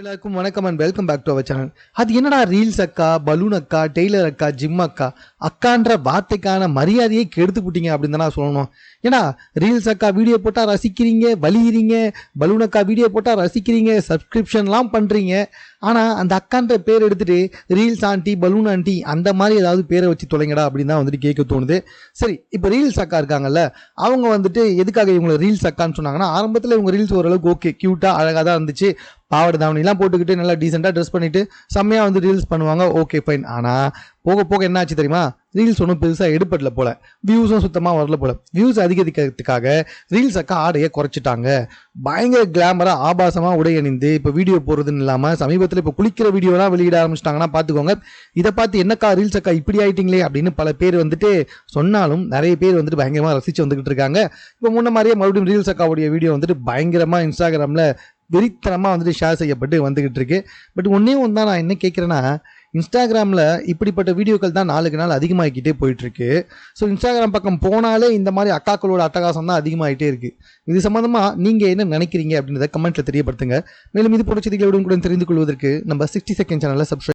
எல்லாருக்கும் வணக்கம் and welcome back to our channel அது என்னடா ரீல்ஸ் அக்கா பலூன் அக்கா டெய்லர் அக்கா ஜிம் அக்கா? அக்கான்ற வார்த்தைக்கான மரியாதையை கெடுத்து புட்டீங்க அப்படின்னு தான் நான் சொல்லணும். ஏன்னா ரீல்ஸ் அக்கா வீடியோ போட்டால் ரசிக்கிறீங்க வலிகிறீங்க பலூன் அக்கா வீடியோ போட்டால் ரசிக்கிறீங்க சப்ஸ்கிரிப்ஷன்லாம் பண்ணுறீங்க ஆனால் அந்த அக்கான்ற பேர் எடுத்துகிட்டு ரீல்ஸ் ஆண்டி பலூன் ஆண்டி அந்த மாதிரி ஏதாவது பேரை வச்சு தொலைங்கடா அப்படின்னு தான் வந்துட்டு கேட்க தோணுது. சரி இப்போ ரீல்ஸ் அக்கா இருக்காங்கல்ல அவங்க வந்துட்டு எதுக்காக இவங்களை ரீல்ஸ் அக்கான்னு சொன்னாங்கன்னா ஆரம்பத்தில் இவங்க ரீல்ஸ் ஓரளவுக்கு ஓகே க்யூட்டாக அழகாக தான் இருந்துச்சு. பாவாடை தாவணிலாம் போட்டுக்கிட்டு நல்லா டீசெண்டாக ட்ரெஸ் பண்ணிட்டு செம்மையாக வந்து ரீல்ஸ் பண்ணுவாங்க ஓகே ஃபைன் ஆனால் போக போக என்ன ஆச்சு தெரியுமா? ரீல்ஸ் ஒன்றும் பெருசாக எடுப்படல போல. வியூஸும் சுத்தமாக வரல போல. வியூஸ் அதிகரிக்கிறதுக்காக ரீல்ஸ் அக்கா ஆடையை குறைச்சிட்டாங்க. பயங்கர கிளாமராக ஆபாசமாக உடை அணிந்து இப்போ வீடியோ போடுறதுன்னு இல்லாமல் சமீபத்தில் இப்போ குளிக்கிற வீடியோலாம் வெளியிட ஆரம்பிச்சிட்டாங்கன்னா பார்த்துக்கோங்க இதை பார்த்து என்னக்கா ரீல்ஸ் அக்கா இப்படி ஆயிட்டீங்களே அப்படின்னு பல பேர் வந்துட்டு சொன்னாலும் நிறைய பேர் வந்துட்டு பயங்கரமாக ரசித்து வந்துக்கிட்டு இருக்காங்க. இப்போ முன்ன மாதிரியே மறுபடியும் ரீல்ஸ் அக்காவுடைய வீடியோ வந்துட்டு பயங்கரமாக இன்ஸ்டாகிராமில் வெறித்தனமாக வந்துட்டு ஷேர் செய்யப்பட்டு வந்துக்கிட்டு இருக்கு. பட் ஒன்றே ஒன்று தான் நான் என்ன கேட்குறேன்னா இன்ஸ்டாகிராமில் இப்படிப்பட்ட வீடியோக்கள் தான் நாளுக்கு நாள் அதிகமாகிக்கிட்டே போயிட்டுருக்கு. ஸோ இன்ஸ்டாகிராம் பக்கம் போனாலே இந்த மாதிரி அக்காக்களோட அட்டகாசம் தான் அதிகமாகிட்டே இருக்குது இது சம்மந்தமாக நீங்கள் என்ன நினைக்கிறீங்க அப்படின்றத கமெண்ட்டில் தெரியப்படுத்துங்க. மேலும் இது போன்ற செய்திகளை கூட தெரிந்து கொள்வதற்கு நம்ம சிக்ஸ்டி செகண்ட் சேனலில் சப்ஸ்கிரைப்